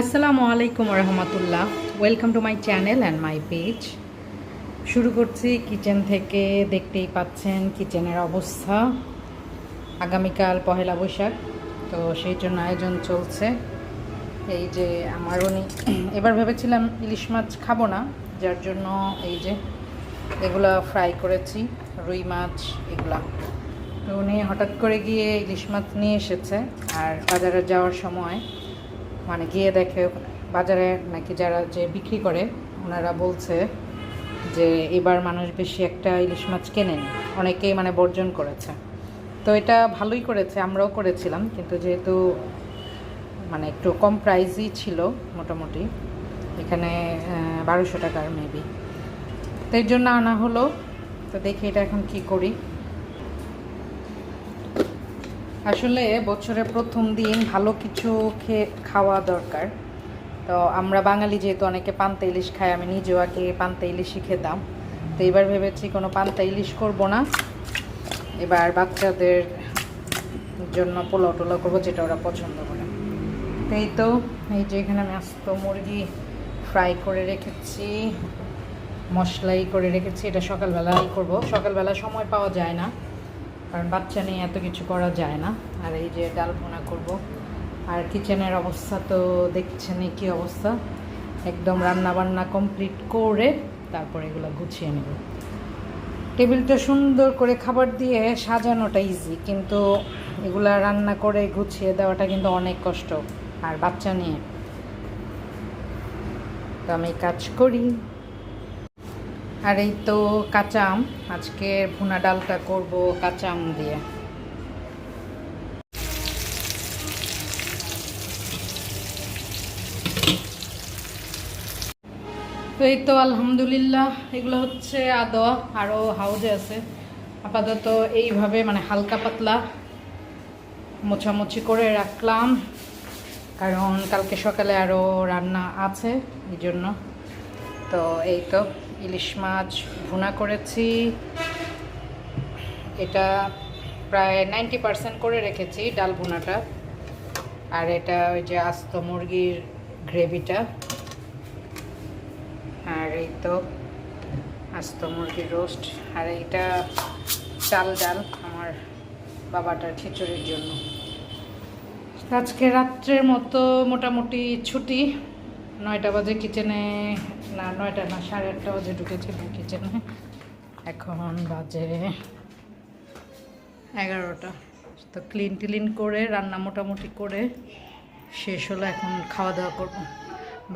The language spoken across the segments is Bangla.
আসসালামু আলাইকুম রহমতুল্লাহ welcome to my channel and my page শুরু করছি কিচেন থেকে, দেখতেই পাচ্ছেন কিচেনের অবস্থা। আগামীকাল পহেলা বৈশাখ, তো সেই জন্য আয়োজন চলছে। এই যে আমার উনি, এবার ভেবেছিলাম ইলিশ মাছ খাব না, যার জন্য এই যে এগুলা ফ্রাই করেছি, রুই মাছ এগুলা। তো উনি হঠাৎ করে গিয়ে ইলিশ মাছ নিয়ে এসেছে, আর বাজারে যাওয়ার সময় মানে গিয়ে দেখে বাজারে নাকি যারা যে বিক্রি করে, ওনারা বলছে যে এবার মানুষ বেশি একটা ইলিশ মাছ কেনেনি। অনেকেই মানে বর্জন করেছে। তো এটা ভালোই করেছে, আমরাও করেছিলাম, কিন্তু যেহেতু মানে একটু কম প্রাইসই ছিল মোটামুটি, এখানে বারোশো টাকার মেবি তো এর জন্য আনা হলো। তো দেখি এটা এখন কি করি। আসলে বছরের প্রথম দিন ভালো কিছু খেয়ে খাওয়া দরকার। তো আমরা বাঙালি যেহেতু অনেকে পান্তা ইলিশ খাই আমি নিজেও আগে পান্তা ইলিশই খেতাম। তো এবার ভেবেছি কোনো পান্তা ইলিশ করব না। এবার বাচ্চাদের জন্য পোলাও টোলাও করব যেটা ওরা পছন্দ করে। এই তো, এই যে এখানে আমি আস্ত মুরগি ফ্রাই করে রেখেছি, মশলাই করে রেখেছি, এটা সকালবেলাই করব। সকালবেলা সময় পাওয়া যায় না। কারণ বাচ্চা নিয়ে এত কিছু করা যায় না। আর এই যে ডাল ভুনা করব, আর কিচেনের অবস্থা তো দেখছেনই কী অবস্থা। একদম রান্না বান্না কমপ্লিট করে তারপরে এগুলো গুছিয়ে নেব। টেবিলটা সুন্দর করে খাবার দিয়ে সাজানোটা ইজি কিন্তু এগুলা রান্না করে গুছিয়ে দেওয়াটা কিন্তু অনেক কষ্ট, আর বাচ্চা নিয়ে। তো আমি কাজ করি। আর এই তো কাঁচা আম। আজকে ভুনা ডালটা করব কাঁচা আম দিয়ে। তো এই তো আলহামদুলিল্লাহ, এগুলো হচ্ছে আদোয়া আরও হাউজে আছে। আপাতত এইভাবে মানে হালকা পাতলা মোছামুছি করে রাখলাম। কারণ কালকে সকালে আরও রান্না আছে, এই জন্য। তো এই তো। ইলিশ মাছ ভুনা করেছি। এটা প্রায় নাইনটি পার্সেন্ট করে রেখেছি ডাল ভুনাটা। আর এটা ওই যে আস্ত মুরগির গ্রেভিটা। আর এই তো আস্ত মুরগির রোস্ট। আর এইটা চাল ডাল আমার বাবাটার খিচুড়ির জন্য। আজকে রাত্রের মতো মোটামুটি ছুটি। নয়টা বাজে কিচেনে, না, নয়টা না, সাড়ে আটটা বাজে ঢুকেছিলাম কিচেনে। এখন বাজে এগারোটা। তো ক্লিন টিলিন করে, রান্না মোটামুটি করে শেষ হলো, এখন খাওয়া দাওয়া করব।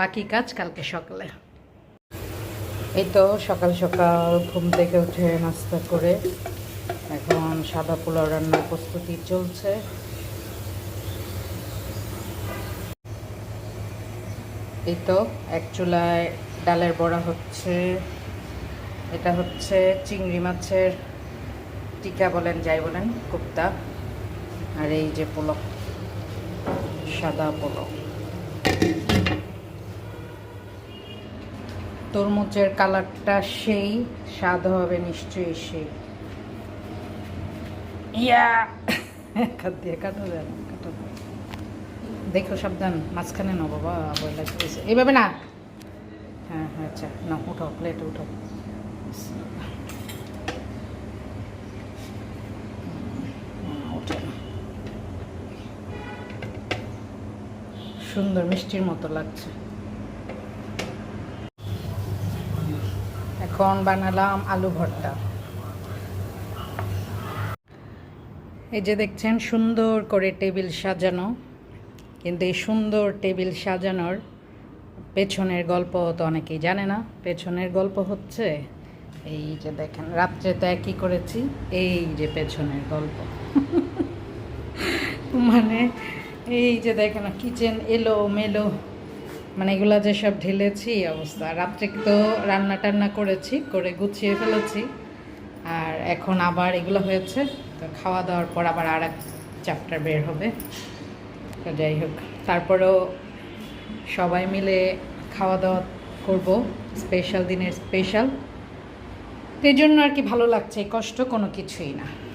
বাকি কাজ কালকে সকালে। এই তো সকাল সকাল ঘুম থেকে উঠে নাস্তা করে এখন সাদা পোলাও রান্নার প্রস্তুতি চলছে। এই তো, এক চুলায় ডালের বড়া হচ্ছে, এটা হচ্ছে চিংড়ি মাছের টিকা বলেন, যাই বলেন, কুপ্তা, আর এই যে পোলক, সাদা পোলক। তরমুজের কালারটা সেই, স্বাদ হবে নিশ্চয়ই সেই। ইয়া! খাদ দিয়ে কাটা যায় না। কাটা যায়। দেখো সাবধান, মাঝখানে নাও বাবা বই লাগতেছে এইভাবে না। হ্যাঁ আচ্ছা না উঠাও প্লেটে উঠাও। সুন্দর, মিষ্টির মতো লাগছে। এখন বানালাম আলু ভর্তা। এই যে দেখছেন, সুন্দর করে টেবিল সাজানো। কিন্তু এই সুন্দর টেবিল সাজানোর পেছনের গল্প তো অনেকেই জানে না। পেছনের গল্প হচ্ছে এই যে দেখেন, রাত্রে তো একই করেছি, এই যে পেছনের গল্প। মানে এই যে দেখেন, কিচেন এলো মেলো মানে এগুলো যেসব ঢেলেছি অবস্থা। রাত্রে তো রান্না টান্না করেছি, করে গুছিয়ে ফেলেছি, আর এখন আবার এগুলো হয়েছে, তো খাওয়া দাওয়ার পর আবার আর এক চ্যাপ্টার বের হবে। তো যাই হোক। তারপরেও সবাই মিলে খাওয়া দাওয়া করব। স্পেশাল দিনের স্পেশাল। তো জন্য আর কি ভালো লাগছে, কষ্ট কোনো কিছুই না।